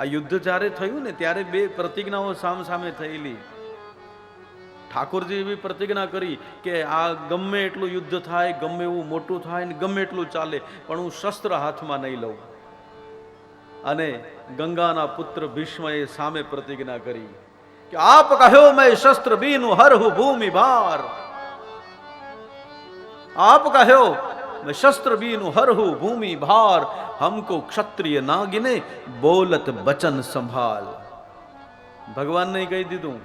આ યુદ્ધ જ્યારે થયું ને, ત્યારે બે પ્રતિજ્ઞાઓ સામસામે થયેલી. ઠાકોરજી એવી પ્રતિજ્ઞા કરી કે આ ગમે એટલું યુદ્ધ થાય, ગમે એવું મોટું થાય ને ગમે એટલું ચાલે, પણ હું શસ્ત્ર હાથમાં નહીં લઉં. અને ગંગાના પુત્ર ભીષ્મએ સામે પ્રતિજ્ઞા કરી કે આપ કહ્યો, મેં શસ્ત્ર બીનું હર હું ભૂમિ ભાર આપ કહ્યો मैं शस्त्र बीनु हरहु भूमि भार हमको क्षत्रिय ना गिने बोलत बचन संभाल ભગવાનને કહી દીધું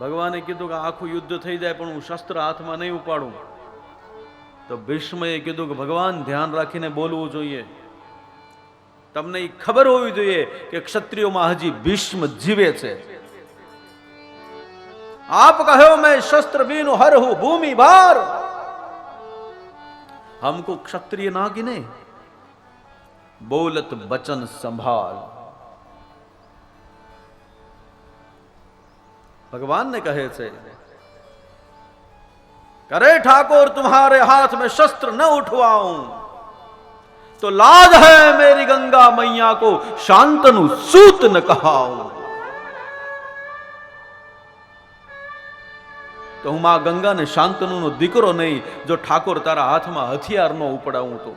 ભગવાને કીધું કે આખું યુદ્ધ થઈ જાય પણ હું શસ્ત્ર હાથમાં નહીં ઉપાડું તો ભીષ્મએ કીધું કે ભગવાન ધ્યાન રાખીને બોલવું જોઈએ તમને ઈ ખબર હોવી જોઈએ કે ક્ષત્રિયોમાં હજી ભીષ્મ જીવે છે આપ કહ્યો મેં શસ્ત્ર બીનું હરહુ ભૂમિ ભાર हमको क्षत्रिय ना गिने। बोलत बचन संभाल। भगवान ने कहे से, करे ठाकुर, तुम्हारे हाथ में शस्त्र न उठवाऊं। तो लाज है मेरी गंगा मैया को, शांतनु सूत न कहाऊं। તો હું મા ગંગાને શાંતનુનો દીકરો નહીં, જો ઠાકોર તારા હાથમાં હથિયાર ન ઉપડાવું તો.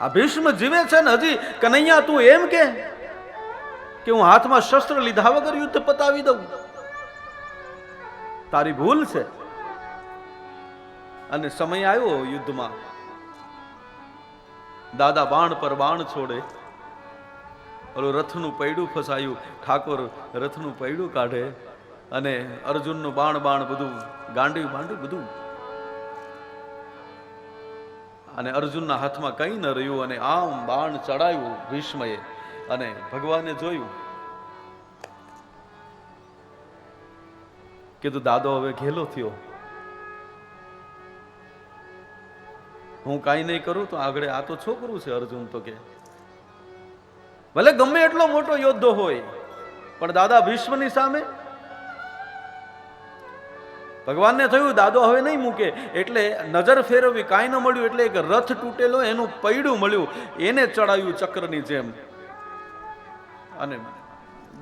આ ભીષ્મ જીવે છે ને હજી? કનૈયા, તું એમ કે? કે હું હાથમાં શસ્ત્ર લીધા વગર યુદ્ધ પતાવી દઉં? તારી ભૂલ છે. અને સમય આવ્યો યુદ્ધમાં. દાદા બાણ પર બાણ છોડે. ઓલું રથનું પૈડું ફસાયું. ઠાકોર રથનું પૈડું કાઢે. અને અર્જુનનું બાણ બાણ બધું ગાંડ્યું બાંડ્યું બધું. અને અર્જુનના હાથમાં કંઈ ન રહ્યું અને આમ બાણ ચડાયું ભીષ્મએ અને ભગવાને જોયું. કીધું, દાદો, હવે ઘેલો થયો. હું કાંઈ નહીં કરું તો આગળ આ તો છોકરું છે અર્જુન તો કે. ભલે ગમે એટલો મોટો યોદ્ધો હોય, પણ દાદા ભીષ્મની સામે ભગવાનને થયું, દાદો હવે નહીં મૂકે. એટલે નજર ફેરવવી કાંઈ ન મળ્યું, એટલે એક રથ તૂટેલો, એનું પૈડું મળ્યું. એને ચડાવ્યું ચક્રની જેમ. અને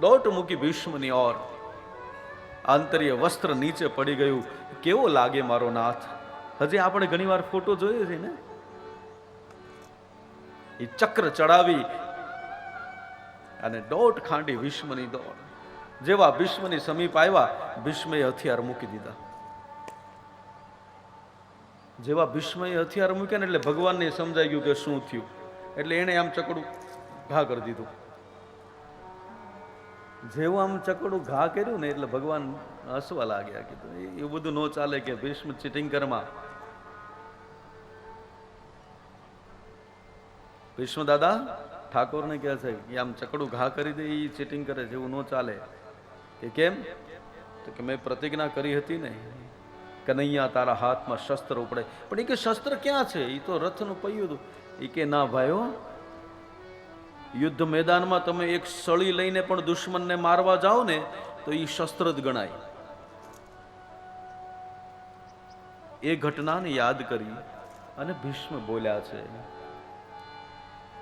દોટ મૂકી ભીષ્મની ઓર આંતરિય વસ્ત્ર નીચે પડી ગયું. કેવો લાગે મારો નાથ? હજી આપણે ઘણીવાર ફોટો જોઈએ છે ને? એ ચક્ર ચડાવી અને દોટ ખાંડી ભીષ્મની દોટ જેવા ભીષ્મની સમીપ આવ્યા, ભીષ્મએ હથિયાર મૂકી દીધા. જેવા ભીષ્મએ હથિયાર મૂક્યા ને એટલે ભગવાનને સમજાઈ ગયું કે શું થયું. એટલે એણે આમ ચકડું ઘા કરી દીધું. જેવું આમ ચકડું ઘા કર્યું ને એટલે ભગવાન હસવા લાગ્યા, કીધું એવું બધું ન ચાલે કે ભીષ્મ ચીટિંગ કરમાં ભીષ્મ દાદા, ઠાકોરને કહે છે કે આમ ચકડું ઘા કરી દે એ ચીટિંગ કરે છે એવું ન ચાલે. કે કેમ? તો કે મેં પ્રતિજ્ઞા કરી હતી ને કનૈયા તારા હાથમાં શસ્ત્ર ઉપડે. પણ એ કે શસ્ત્ર ક્યાં છે? એ તો રથનું પૈયું હતું. એ કે, ના ભાઈઓ, યુદ્ધ મેદાનમાં તમે એક સળી લઈને પણ દુશ્મનને મારવા જાઓ ને, તો એ શસ્ત્ર જ ગણાય. એ ઘટનાને યાદ કરી અને ભીષ્મ બોલ્યા છે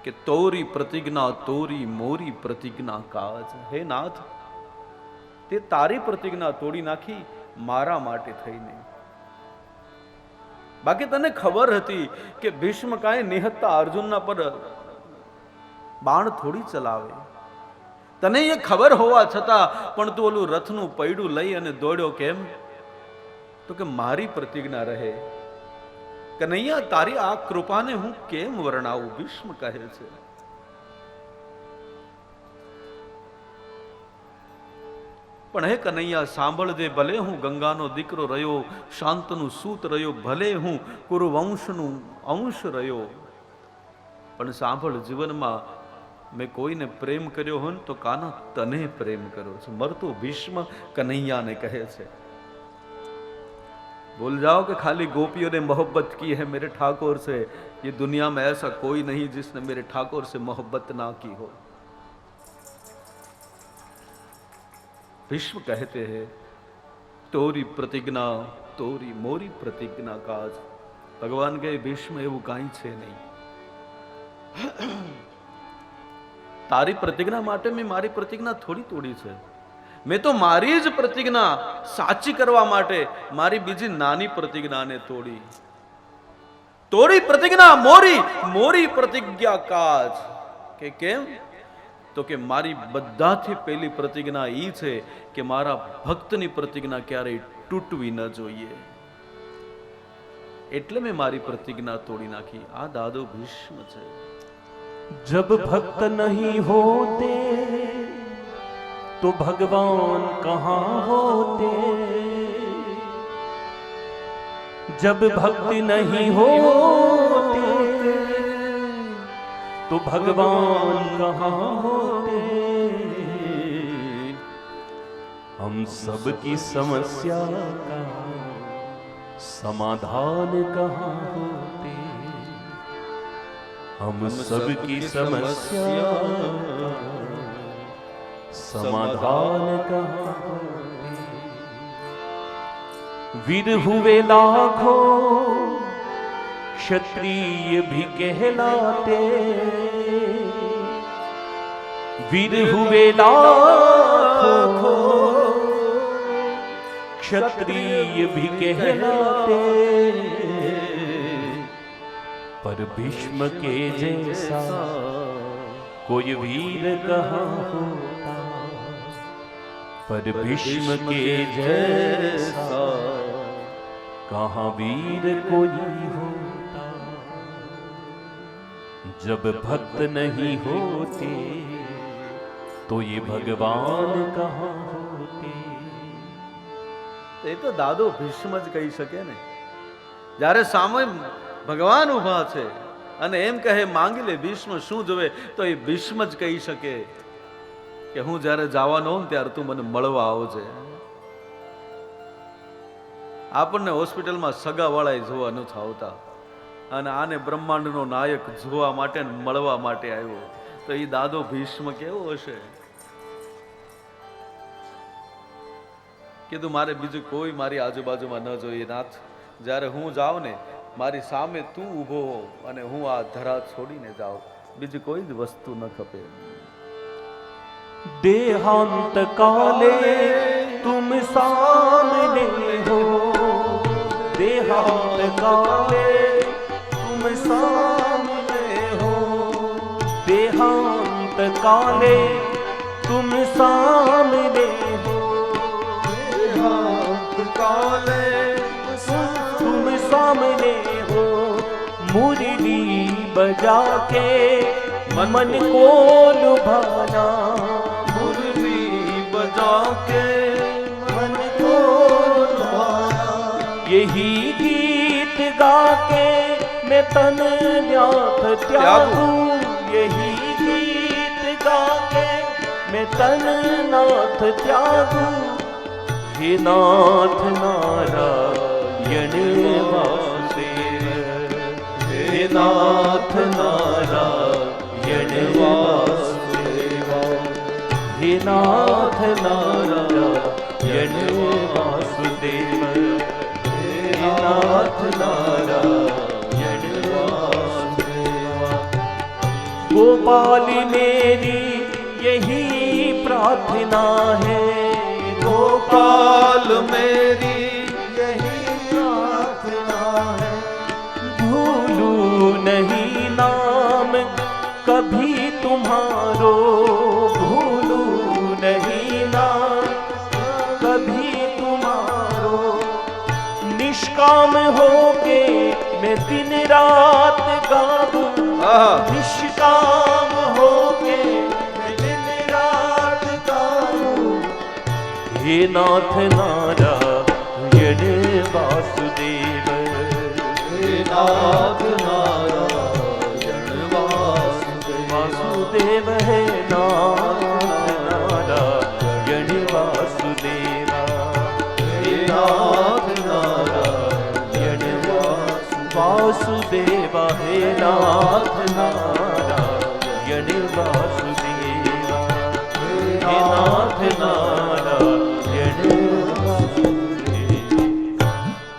કે, તોરી પ્રતિજ્ઞા, તોરી મોરી પ્રતિજ્ઞા કાજ હે નાથ, તે તારી પ્રતિજ્ઞા તોડી નાખી મારા માટે થઈને. બાકી તને ખબર હતી કે ભીષ્મ કાંઈ નિહત્તા અર્જુનના પર બાણ થોડી ચલાવે. તને એ ખબર હોવા છતાં પણ તું ઓલું રથનું પૈડું લઈ અને દોડ્યો કેમ? તો કે મારી પ્રતિજ્ઞા રહે. કનૈયા, તારી આ કૃપાને હું કેમ વર્ણાવું? ભીષ્મ કહે છે. પણ હે કનૈયા સાંભળજે ભલે હું ગંગાનો દીકરો રહ્યો શાંતનું સૂત રહ્યો ભલે હું કુરુવંશનું અંશ રહ્યો પણ સાંભળ જીવનમાં મેં કોઈને પ્રેમ કર્યો હોય ને તો કાના તને પ્રેમ કર્યો છે મરતો ભીષ્મ કનૈયાને કહે છે भूल जाओ कि खाली गोपियों ने मोहब्बत की है मेरे ठाकुर से ये दुनिया में ऐसा कोई नहीं जिसने मेरे ठाकुर से मोहब्बत ना की हो भीष्म कहते हैं तोरी प्रतिज्ञा तोरी मोरी प्रतिज्ञा काज ભગવાન કહે ભીષ્મ એવું કાંઈ છે નહીં તારી પ્રતિજ્ઞા માટે મેં મારી પ્રતિજ્ઞા થોડી તોડી છે મેં તો મારી જ પ્રતિજ્ઞા સાચી કરવા માટે મારી બીજી નાની પ્રતિજ્ઞાને તોડી તોડી પ્રતિજ્ઞા મોરી મોરી પ્રતિજ્ઞા કાજ કે કેમ તો કે મારી બધાથી પહેલી પ્રતિજ્ઞા ઈ છે કે મારા ભક્તની પ્રતિજ્ઞા ક્યારેય તૂટવી ન જોઈએ એટલે મેં મારી પ્રતિજ્ઞા તોડી નાખી આ દાદો ભીષ્મ છે जब भक्त नहीं होते तो भगवान कहाँ होते जब भक्ति नहीं होते तो भगवान कहाँ होते हम सबकी समस्या का समाधान कहाँ होते हम सबकी समस्या का समाधान कहाँ होते वीर हुए लाखों क्षत्रिय भी कहलाते वीर हुए लाखों क्षत्रिय भी कहलाते पर भीष्म के जैसा कोई वीर कहाँ होता पर भीष्म के जैसा कहाँ वीर कोई होता जब भक्त नहीं होते तो ये भगवान कहाँ होते એ તો દાદો ભીષ્મ જ કહી શકે ને. જ્યારે સામે ભગવાન ઊભા છે અને એમ કહે, માંગી લે ભીષ્મ, શું જોવે? તો એ ભીષ્મ જ કહી શકે કે, હું જ્યારે જવાનો હોઉં ત્યારે તું મને મળવા આવજે. આપણને હોસ્પિટલમાં સગાવાળા જોવા નથી આવતા અને આને બ્રહ્માંડનો નાયક જોવા માટે ને મળવા માટે આવ્યો. તો એ દાદો ભીષ્મ કેવો હશે? કીધું મારે બીજું કોઈ મારી આજુબાજુમાં ન જોઈએ, નાથ. જ્યારે હું જાઉં ને, મારી સામે તું ઊભો હો અને હું આ ધરા છોડીને જાઉં. બીજી કોઈ જ વસ્તુ ન ખપે. દેહાંત કાલે તુમ સામને હો. દેહાંત કાલે તુમ સામને હો. દેહાંત કાલે તુમ સામને काले। तुम सामने हो, मुरली बजा के मन को लुभाना। मुरली बजा के मन को लुभाना। यही गीत गा के मैं तन न्याथ त्यागू। यही गीत गा के मैं तन नाथ त्यागू। हे नाथ नारायण वासुदेव हे नाथ नारायण वासुदेव हे नाथ नारायण वासुदेव हे नाथ नारायण वासुदेव गोपाल मेरी यही प्रार्थना है ਕਾਲ ਮੇਰੀ હે નાથ નારાયણ વાસુદેવ. હે નાથ નારાયણ વાસુદેવ. વાસુદેવ હે નાથ નારાયણ વાસુદેવ. હે નાથ નારાયણ વાસુદેવ. હે નાથ નારાયણ વાસુદેવ. હે નાથ નારાયણ